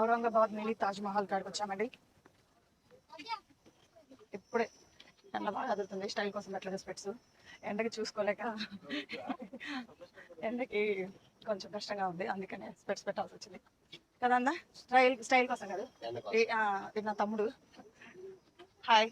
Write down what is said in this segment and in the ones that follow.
Aurangabad mini Taj Mahal కాడికి వచ్చామండి. ఇప్పుడే ఎండ బాగా అదురుతుంది స్టైల్ కోసం పెట్టలేదు స్పెట్స్. ఎండకి చూసుకోలేక ఎండకి కొంచెం కష్టంగా ఉంది అందుకనే స్పెట్స్ పెట్టాల్సి వచ్చింది. కదన్నా స్టైల్ స్టైల్ కోసం కదా. ఇది నా తమ్ముడు. హాయ్.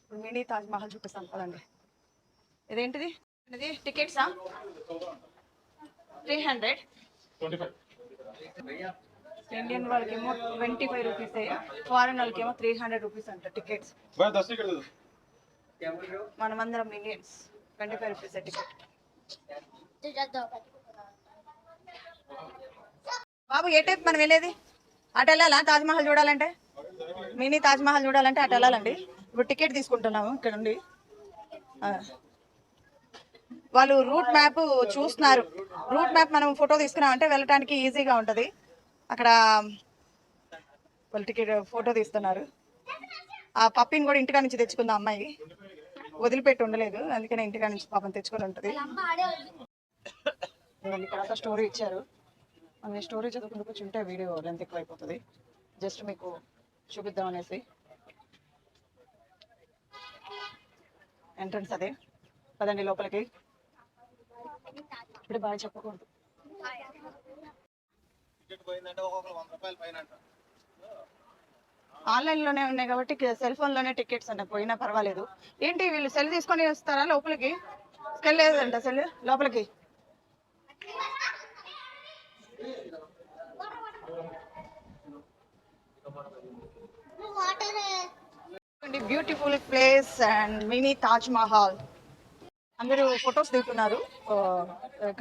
ఇప్పుడు మినీ తాజ్ మహల్ చూపిస్తాను కదండి ఇదేంటిది? ఇది టికెట్సా? Three hundred. ఇండియన్ వాళ్ళకేమో ట్వంటీ ఫైవ్ రూపీస్ ఫారెన్ వాళ్ళకి ఏమో త్రీ హండ్రెడ్ రూపీస్ అంట టికెట్స్ మనమందరం Indians twenty five rupees ticket బాబు ఏ టైప్ మనం వెళ్ళేది? అటు వెళ్ళాలా? తాజ్మహల్ చూడాలంటే? మినీ తాజ్మహల్ చూడాలంటే అటు వెళ్ళాలండి. ఇప్పుడు టికెట్ తీసుకుంటున్నాము ఇక్కడ నుండి. వాళ్ళు రూట్ మ్యాప్ చూస్తున్నారు. రూట్ మ్యాప్ మనం ఫోటో తీసుకున్నామంటే వెళ్ళటానికి ఈజీగా ఉంటుంది. అక్కడ పొలిటికెట్ ఫోటో తీస్తున్నారు. ఆ పప్పిని కూడా ఇంటికా నుంచి తెచ్చుకుంది ఆ అమ్మాయి. వదిలిపెట్టి ఉండలేదు. అందుకనే ఇంటికా నుంచి పాపం తెచ్చుకొని ఉంటుంది. ఇక్కడ అంతా స్టోరీ ఇచ్చారు. మనం స్టోరీ చదువుకుంటూ కూర్చుంటే వీడియో లెంత్ ఎక్కువ అయిపోతుంది జస్ట్ మీకు చూపిద్దాం అనేసి. ఎంట్రన్స్ అదే. పదండి లోపలికి. ఇప్పుడు బాగా చెప్పకూడదు టికెట్ పోయిందంటే ఒక్కొక్కరు వంద రూపాయలు పైన అంట ఆన్లైన్లోనే ఉన్నాయి కాబట్టి సెల్ ఫోన్లోనే టికెట్స్ అంటే పోయినా పర్వాలేదు. ఏంటి వీళ్ళు సెల్ తీసుకొని వస్తారా లోపలికి? సెల్ లేదంట సెల్ లోపలికి. Beautiful place and mini Taj Mahal అందరూ ఫొటోస్ దిగుతున్నారు.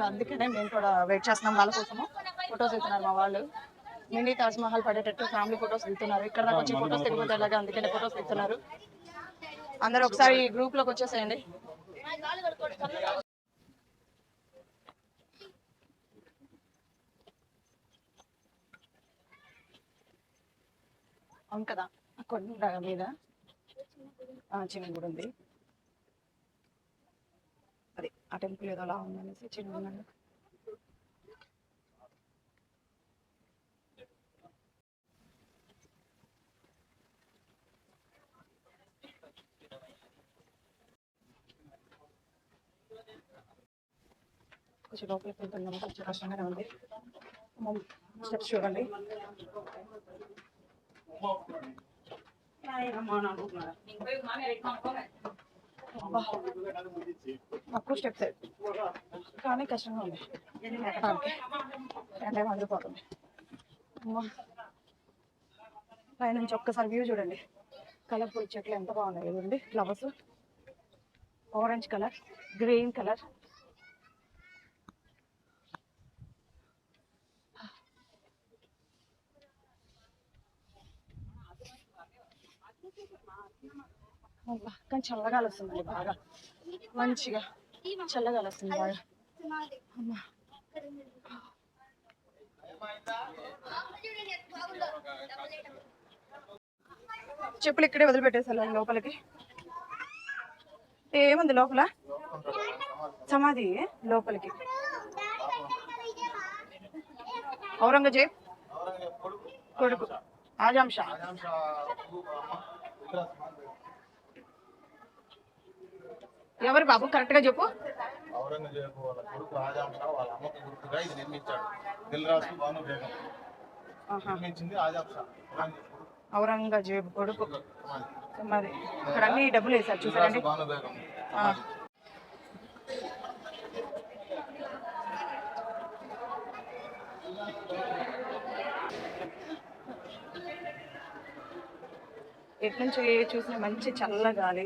అందుకనే మేము కూడా వెయిట్ చేస్తున్నాం వాళ్ళ కోసము. ఫొటోస్ దిగుతున్నారు మా వాళ్ళు. మినీ తాజ్ మహల్ పడేటట్టు ఫ్యామిలీ ఫొటోస్ దిగుతున్నారు ఇక్కడ దాకా వచ్చి ఫొటోస్ దిగిపోతే ఎలాగా అందుకనే ఫొటోస్ దిగుతున్నారు అందరూ ఒకసారి గ్రూప్లోకి వచ్చేసేయండి. అవును కదా కొండ మీద చిన్న గుడి ఉంది. అది ఆ టెంపుల్ ఏదో అలా ఉందనేసి చిన్న కొంచెం లోపలికి వెళ్తున్నాము కొంచెం కష్టంగానే ఉంది. స్టెప్స్ చూడండి. అబ్బా. తక్కువ స్టెప్స్ కానీ కష్టంగా ఉంది. అంటే మండిపోతుంది అమ్మా. పైనుంచి ఒక్కసారి వ్యూ చూడండి. కలర్ఫుల్ చెట్లు ఎంత బాగున్నాయి చూడండి. Flowers orange colour green colour కానీ చల్లగాలి వస్తుందండి బాగా. మంచిగా చల్లగాలి వస్తుంది బాగా. అమ్మా. చెప్పులు ఇక్కడే వదిలిపెట్టేసారు లోపలికి. ఏముంది లోపల? సమాధి లోపలికి. ఔరంగజేబ్? కొడుకు. ఆజాం షా ఎవరు బాబు? కరెక్ట్గా చెప్పు. ఔరంగజేబు వాళ్ళ కొడుకు ఆజాం షా వాళ్ళ అమ్మకు గుర్తుగా ఇది నిర్మించాడు. దిల్రాజు బాను బేగం. ఆహా. నిర్మించింది ఆజాం షా ఔరంగజేబు ఔరంగజేబు కొడుకు సమాధి. మరి ఇక్కడ అన్ని డబ్బులు వేసారు చూసారండి దిల్రాజు బాను బేగం. ఆ. ఎటు నుంచి చూసిన మంచి చల్ల గాలి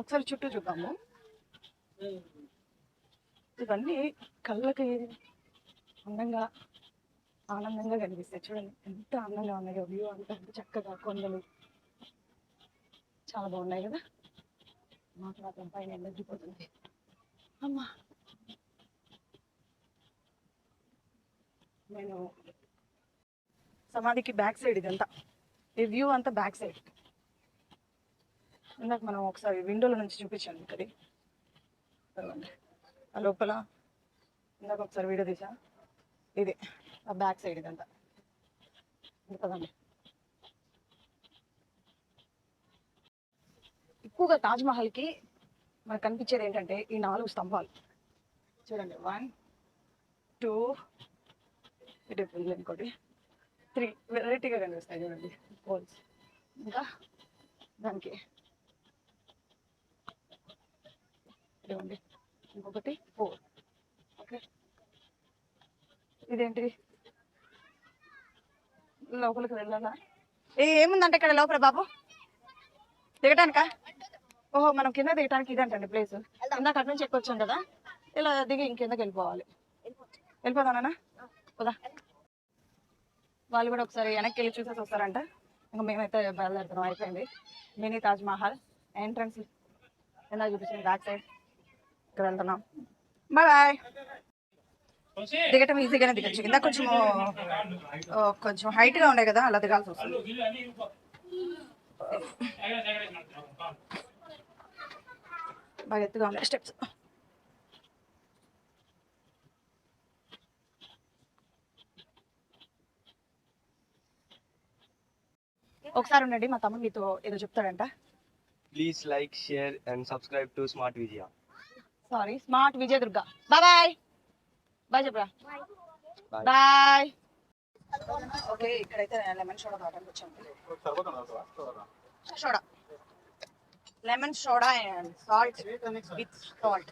ఒకసారి చుట్టూ చూద్దాము. ఇవన్నీ కళ్ళకి అందంగా ఆనందంగా కనిపిస్తాయి. చూడండి ఎంత అందంగా ఉన్నాయో. వ్యూ అంతా ఎంత చక్కగా కొండలు. చాలా బాగున్నాయి కదా? మాకు మాత్రం పైన ఎండిపోతుంది అమ్మా! నేను సమాధికి బ్యాక్ సైడ్ ఇదంతా. ఈ వ్యూ అంతా బ్యాక్ సైడ్ ఇందాక మనం ఒకసారి విండోల నుంచి చూపించాను ఇక్కడ ఆ లోపల ఇందాక ఒకసారి వీడియో తీసా? ఇది ఆ బ్యాక్ సైడ్ ఇదంతా. కదండి ఎక్కువగా తాజ్మహల్కి మనకు కనిపించేది ఏంటంటే ఈ నాలుగు స్తంభాలు. చూడండి. వన్ టూ ఇటు ఇంకోటి త్రీ వెరైటీగా కనిపిస్తాయి చూడండి. పోల్స్ ఇంకా దానికి ఇదిగోండి ఇంకొకటి ఫోర్ ఓకే ఇదేంటిది? లోపలికి వెళ్ళాలా? ఏ ఏముందంటే ఇక్కడ లోపల బాబు? దిగటానికా? ఓహో మనం కింద దిగటానికి ఇదంటండి ప్లేస్ ఇందాక అటు నుంచి ఎక్కొచ్చాం కదా. ఇలా దిగి ఇంకిందకి వెళ్ళిపోవాలి. వెళ్ళిపోదానా పోదా. వాళ్ళు కూడా ఒకసారి వెనక్కి వెళ్ళి చూసేసి వస్తారంట. ఇంకా మేమైతే బయలుదేరుతున్నాం. అయిపోయింది. మినీ తాజ్ మహల్. ఎంట్రన్స్ ఎలా చూపించింది బ్యాక్ సైడ్ ఇక్కడ వెళ్తున్నాం బాయ్ బాయ్ దిగటం ఈజీగానే దిగచ్చు. కింద కొంచెం కొంచెం హైట్గా ఉండే కదా అలా దిగాల్సి వస్తుంది. బాగా ఎత్తుగా ఉన్నాయి స్టెప్స్. ఒకసారి ఉండండి మా తమ్ముడు మీతో ఏదో చెప్తాడంట. Please like share and subscribe to smart Vijaya sorry smart Vijaya Durga bye bye bye చెప్పరా. బాయ్ ఓకే ఇక్కడైతే లెమన్ సోడా తాగడానికి వచ్చాము soda lemon soda and salt with salt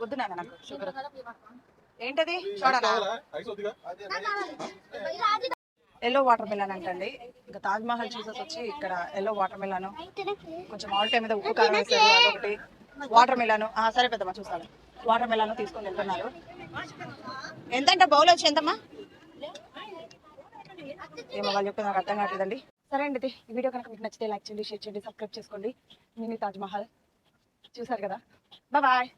వద్దు నాన్న నాకు షుగర్ ఏంటది? సోడానా? ఎల్లో వాటర్ మిలన్ అంటండి. ఇంకా తాజ్ మహల్ చూసేసి వచ్చి ఇక్కడ ఎల్లో వాటర్ మిలన్ కొంచెం టైం మీద ఉప్పు కారం వేసారు అదొకటి వాటర్ మిలన్ సరే పెద్దమ్మా చూస్తాను. వాటర్ మిలన్ తీసుకొని వెళ్తున్నారు. ఎంతంట బౌల్ వచ్చి ఎంతమ్మా? ఏమో వాళ్ళు చెప్తే నాకు అర్థం కావట్లేదండి. సరే అండి ఇది. ఈ వీడియో కనుక మీకు నచ్చితే లైక్ చేయండి షేర్ చేయండి సబ్స్క్రైబ్ చేసుకోండి. మినీ తాజ్ మహల్. చూసారు కదా. బాయ్